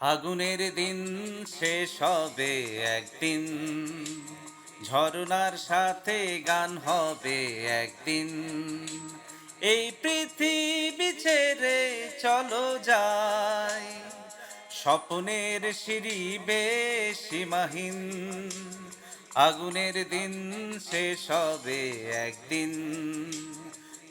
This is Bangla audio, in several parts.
আগুনের দিন শেষ হবে একদিন। ঝরনার সাথে গান হবে একদিন। এই পৃথিবী ছেড়ে চলো যাই, স্বপ্নের সিঁড়ি বেশ সীমাহীন আগুনের দিন শেষ হবে একদিন।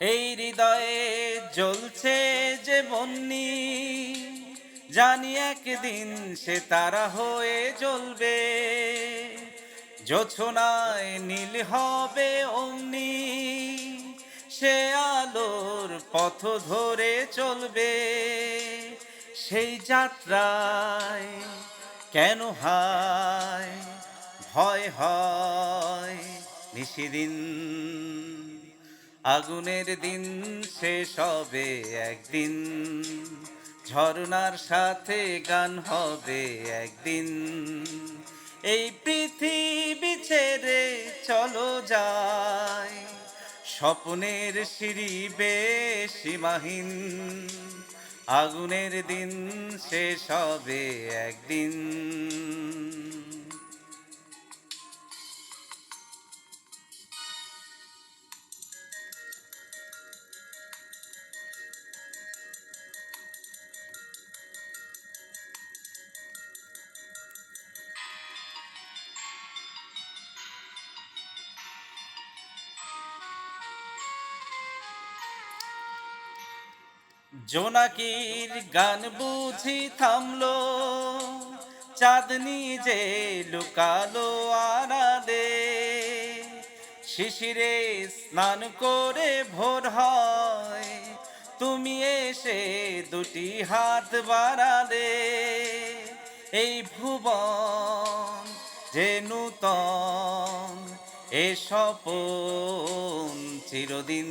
এই হৃদয়ে জ্বলছে যে বন্নি জানি একদিন সে তারা হয়ে জ্বলবে। জোছনায় নীল হবে অমনি, সে আলোর পথ ধরে চলবে। সেই যাত্রায় কেন হায়, ভয় হয় নিশিদিন? আগুনের দিন শেষ হবে একদিন। ঝরনার সাথে গান হবে একদিন। এই পৃথিবী ছেড়ে চলো যায় স্বপ্নের সিঁড়ি সীমাহীন আগুনের দিন শেষ হবে একদিন। জোনাকির গান বুঝি থামলো, চাঁদনি যে লুকালো আনাদে শিশিরে স্নান করে ভোর হয়, তুমি এসে দুটি হাত বাড়ালে। এই ভুবন যে নূতন, এ স্বপন চিরদিন।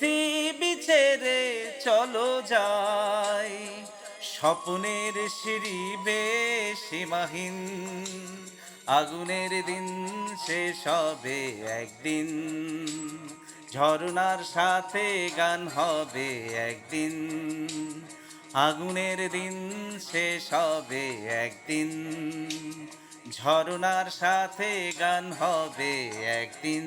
যাই স্বপ্নের সিঁড়ি সীমাহীন আগুনের দিন শেষ হবে একদিন। ঝরনার সাথে গান হবে একদিন, আগুনের দিন শেষ হবে একদিন। ঝরনার সাথে গান হবে একদিন।